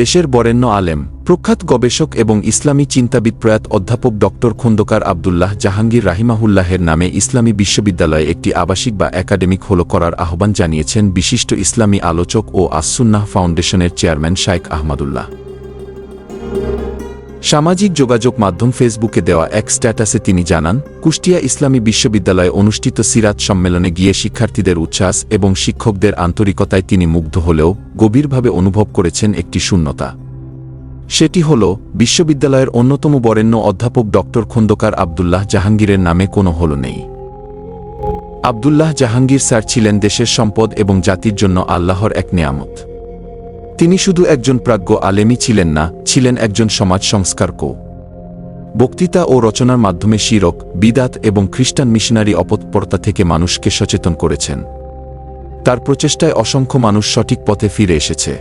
দেশের বরেণ্য আলেম, প্রখ্যাত গবেষক এবং ইসলামী চিন্তাবিদ প্রয়াত অধ্যাপক ডক্টর খন্দকার আবদুল্লাহ জাহাঙ্গীর রাহিমাহুল্লাহের নামে ইসলামী বিশ্ববিদ্যালয়ে একটি আবাসিক বা একাডেমিক হল করার আহ্বান জানিয়েছেন বিশিষ্ট ইসলামী আলোচক ও আসুন্নাহ ফাউন্ডেশনের চেয়ারম্যান শাইক আহমাদুল্লাহ। সামাজিক যোগাযোগ মাধ্যম ফেসবুকে দেওয়া এক স্ট্যাটাসে তিনি জানান, কুষ্টিয়া ইসলামী বিশ্ববিদ্যালয়ে অনুষ্ঠিত সিরাত সম্মেলনে গিয়ে শিক্ষার্থীদের উচ্ছ্বাস এবং শিক্ষকদের আন্তরিকতায় তিনি মুগ্ধ হলেও গভীরভাবে অনুভব করেছেন একটি শূন্যতা। সেটি হল, বিশ্ববিদ্যালয়ের অন্যতম বরেণ্য অধ্যাপক ডক্টর খন্দকার আবদুল্লাহ জাহাঙ্গীরের নামে কোনো হল নেই। আবদুল্লাহ জাহাঙ্গীর স্যার ছিলেন দেশের সম্পদ এবং জাতির জন্য আল্লাহর এক নেয়ামত। তিনি শুধু একজন প্রাজ্ঞ আলেমই ছিলেন না, ছিলেন একজন সমাজ সংস্কারকও বক্তৃতা ও রচনার মাধ্যমে শিরক, বিদাত এবং খ্রিস্টান মিশনারি অপতপরতা থেকে মানুষকে সচেতন করেছেন। তার প্রচেষ্টায় অসংখ্য মানুষ সঠিক পথে ফিরে এসেছে।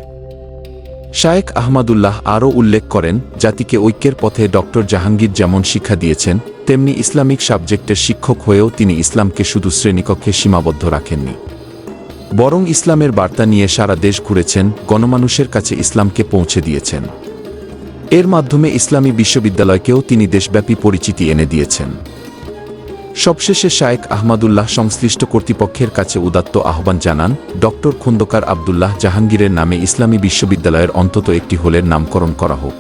শায়েক আহমাদুল্লাহ আরও উল্লেখ করেন, জাতিকে ঐক্যের পথে ডক্টর জাহাঙ্গীর যেমন শিক্ষা দিয়েছেন, তেমনি ইসলামিক সাবজেক্টের শিক্ষক হয়েও তিনি ইসলামকে শুধু শ্রেণীকক্ষে সীমাবদ্ধ রাখেননি। বরং ইসলামের বার্তা নিয়ে সারা দেশ ঘুরেছেন, গণমানুষের কাছে ইসলামকে পৌঁছে দিয়েছেন। এর মাধ্যমে ইসলামী বিশ্ববিদ্যালয়কেও তিনি দেশব্যাপী পরিচিতি এনে দিয়েছেন। সবশেষে শায়েক আহমাদুল্লাহ সংশ্লিষ্ট কর্তৃপক্ষের কাছে উদাত্ত আহ্বান জানান, ডক্টর খন্দকার আবদুল্লাহ জাহাঙ্গীরের নামে ইসলামী বিশ্ববিদ্যালয়ের অন্তত একটি হোলের নামকরণ করা হোক।